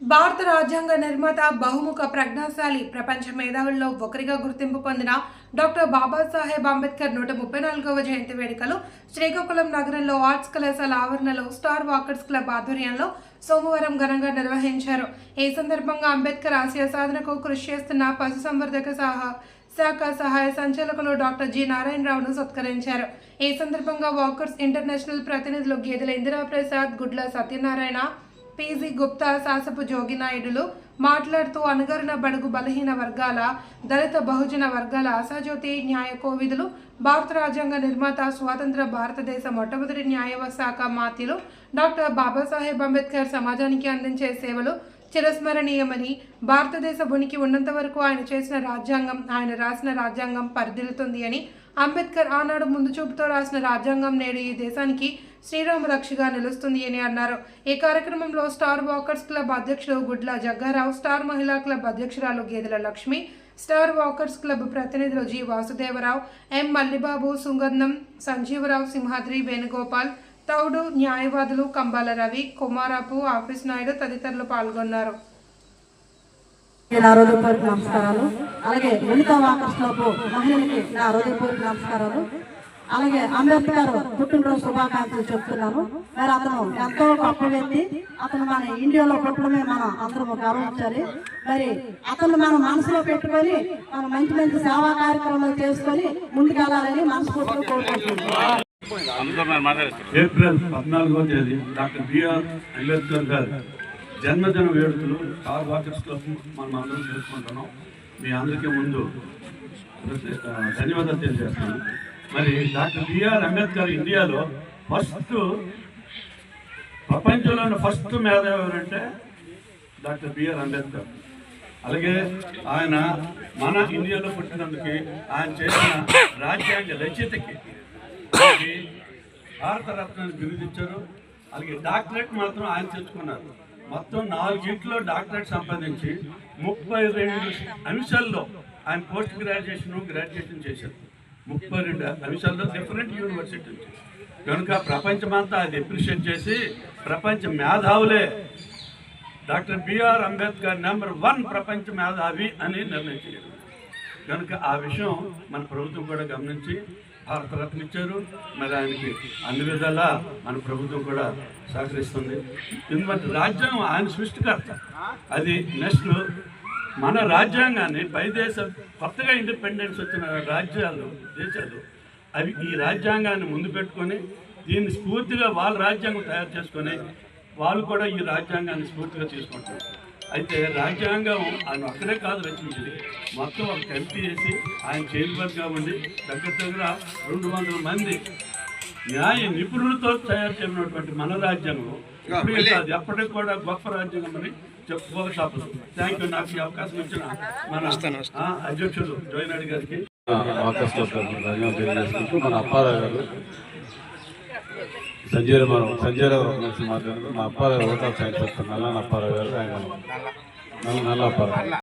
భారత రాజ్యాంగ నిర్మాత బహుముఖ ప్రజ్ఞాశాలి ప్రపంచ మేధావుల్లో ఒకరిగా గుర్తింపు పొందిన డాక్టర్ బాబాసాహెబ్ అంబేద్కర్ నూట ముప్పై నాలుగవ జయంతి వేడుకలు శ్రీకాకుళం నగరంలో ఆర్ట్స్ కళాశాల ఆవరణలో స్టార్ వాకర్స్ క్లబ్ ఆధ్వర్యంలో సోమవారం ఘనంగా నిర్వహించారు. ఈ సందర్భంగా అంబేద్కర్ ఆశయ సాధనకు కృషి చేస్తున్న పశుసంవర్ధక సహా శాఖ సహాయ సంచాలకులు డాక్టర్ జి నారాయణరావును సత్కరించారు. ఈ సందర్భంగా వాకర్స్ ఇంటర్నేషనల్ ప్రతినిధులు గేదెల ఇందిరా ప్రసాద్ గుడ్ల సత్యనారాయణ పీజీ గుప్తా శాసపు జోగినాయుడులు మాట్లాడుతూ అనుగరణ బడుగు బలహీన వర్గాల దళిత బహుజన వర్గాల ఆశాజ్యోతి న్యాయ కోవిదులు భారత రాజ్యాంగ నిర్మాత స్వాతంత్ర భారతదేశ మొట్టమొదటి న్యాయ శాఖ మాత్యులు డాక్టర్ బాబాసాహెబ్ అంబేద్కర్ సమాజానికి అందించే సేవలు చిరస్మరణీయమని భారతదేశ ఉనికి ఉన్నంత వరకు ఆయన చేసిన రాజ్యాంగం ఆయన రాసిన రాజ్యాంగం పరిదిలుతుంది అని అంబేద్కర్ ఆనాడు ముందు చూపుతో రాసిన రాజ్యాంగం నేడు ఈ దేశానికి శ్రీరామ రక్షగా నిలుస్తుంది అని అన్నారు. ఈ కార్యక్రమంలో స్టార్ వాకర్స్ క్లబ్ అధ్యక్షుడు గుడ్ల జగ్గారావు స్టార్ మహిళా క్లబ్ అధ్యక్షురాలు Gedela Lakshmi star walkers club ప్రతినిధులు జి వాసుదేవరావు ఎం మల్లిబాబు సుగంధం సంజీవరావు సింహాద్రి వేణుగోపాల్ తౌడు న్యాయవాదులు కంబాల రవి కుమారపు ఆఫీస్ నాయుడు తదితరులు పాల్గొన్నారు. నా హృదయపూర్వక నమస్కారాలు. అలాగే లలిత వాకర్స్లోపు మహిళలకి నా హృదయపూర్వక నమస్కారాలు. అలాగే అంబేద్కర్ పుట్టినరోజు శుభాకాంక్షలు చెప్తున్నాను మరి అతను ఎంతో గొప్ప వ్యక్తి. అతను మన ఇండియాలో పుట్టడమే మనం అందరం గౌరవించాలి. మరి అతను మనం మనసులో పెట్టుకొని మనం మంచి మంచి సేవా కార్యక్రమాలు చేసుకొని ముందుకెళ్ళాలని మనస్ఫూర్తిగా కోరుకుంటున్నాను ఏప్రిల్ పద్నాలుగో తేదీ డాక్టర్ బిఆర్ అంబేద్కర్ గారి జన్మదిన వేడుకలు కార్ వాకర్స్ క్లబ్ మనం అందరం చేసుకుంటున్నాం మీ అందరికీ ముందు ధన్యవాదాలు తెలియజేస్తాను మరి డాక్టర్ బిఆర్ అంబేద్కర్ ఇండియాలో ఫస్ట్ ప్రపంచంలోని ఫస్ట్ మేధావి ఎవరంటే డాక్టర్ బిఆర్ అంబేద్కర్. అలాగే ఆయన మన ఇండియాలో పుట్టినందుకు ఆయన చేసిన రాజ్యాంగ రచయితకి ఆయనకి భారతరత్న బిరుదిచ్చారు. అలాగే డాక్టరేట్ మాత్రం ఆయన తెచ్చుకున్నారు. మొత్తం నాలుగింట్లో డాక్టరేట్ సంపాదించి ముప్పై రెండు అంశాల్లో ఆయన పోస్ట్ గ్రాడ్యుయేషన్ గ్రాడ్యుయేషన్ చేశారు. ముప్పై రెండు అంశాల్లో డిఫరెంట్ యూనివర్సిటీ కనుక ప్రపంచమంతా అది అప్రిషియేట్ చేసి ప్రపంచ మేధావులే. Doctor BR Ambedkar number one ప్రపంచ మేధావి అని నిర్ణయించారు కనుక ఆ విషయం మన ప్రభుత్వం కూడా గమనించి భారతరత్న ఇచ్చారు మరి ఆయనకి అన్ని విధాలా మన ప్రభుత్వం కూడా సహకరిస్తుంది. ఎందుకంటే రాజ్యాంగం ఆయన సృష్టికర్త. అది నెక్స్ట్ మన రాజ్యాంగాన్ని పై దేశ కొత్తగా ఇండిపెండెన్స్ వచ్చిన రాజ్యాలు దేశాలు అవి ఈ రాజ్యాంగాన్ని ముందు పెట్టుకొని దీన్ని స్ఫూర్తిగా వాళ్ళ రాజ్యాంగం తయారు చేసుకొని వాళ్ళు కూడా ఈ రాజ్యాంగాన్ని స్ఫూర్తిగా తీసుకుంటారు అయితే రాజ్యాంగం ఆయన ఒక్కడే కాదు రచించింది మొత్తం ఒక కమిటీ చేసి ఆయన చైర్మన్గా ఉండి దగ్గర దగ్గర రెండు వందల మంది న్యాయ నిపుణులతో తయారు చేసినటువంటి మన రాజ్యాంగం. కాదు ఎప్పటికి కూడా గొప్ప రాజ్యాంగం అని చెప్పుకోక తప్పదు థ్యాంక్ యూ నాకు ఈ అవకాశం ఇచ్చిన మన అధ్యక్షుడు జోయినాడు గారికి. మన అప్పారావు గారు సంజయ్ మనం సంజయ్ రావు గురించి మాట్లాడుతూ మా అప్పారావు ఓట్ ఆఫ్ సైన్స్ చెప్తున్నారు నల్ల అప్పారావు